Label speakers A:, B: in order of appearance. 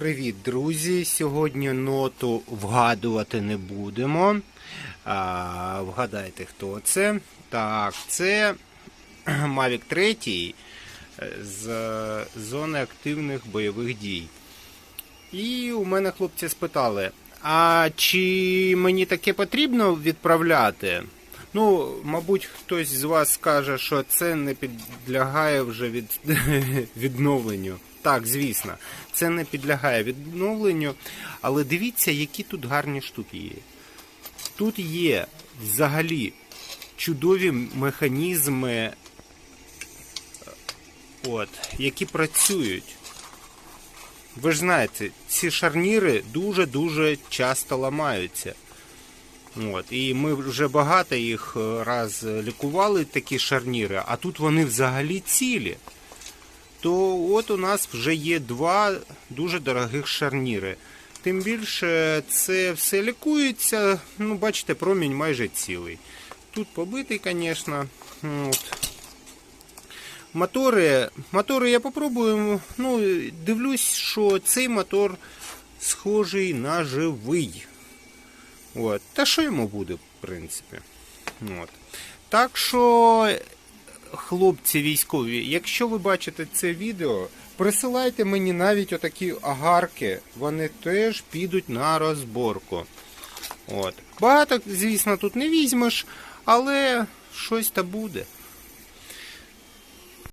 A: Привіт, друзі! Сьогодні ноту вгадувати не будемо. А, вгадайте, хто це. Так, це Mavic 3 з зони активних бойових дій. І у мене хлопці спитали: а чи мені таке потрібно відправляти? Ну, мабуть, хтось з вас скаже, що це не підлягає вже від... відновленню. Так, звісно, це не підлягає відновленню. Але дивіться, які тут гарні штуки є. Тут є взагалі чудові механізми, от, які працюють. Ви ж знаєте, ці шарніри дуже-дуже часто ламаються. От, і ми вже багато їх е, раз лікували, такі шарніри, а тут вони взагалі цілі. То от у нас вже є два дуже дорогих шарніри. Тим більше це все лікується. Ну, бачите, промінь майже цілий. Тут побитий, звісно. От. Мотори, мотори я попробую. Ну, дивлюсь, що цей мотор схожий на живий. От. Та що йому буде, в принципі. От. Так що, хлопці військові, якщо ви бачите це відео, присилайте мені навіть отакі агарки, вони теж підуть на розборку. От. Багато, звісно, тут не візьмеш, але щось та буде.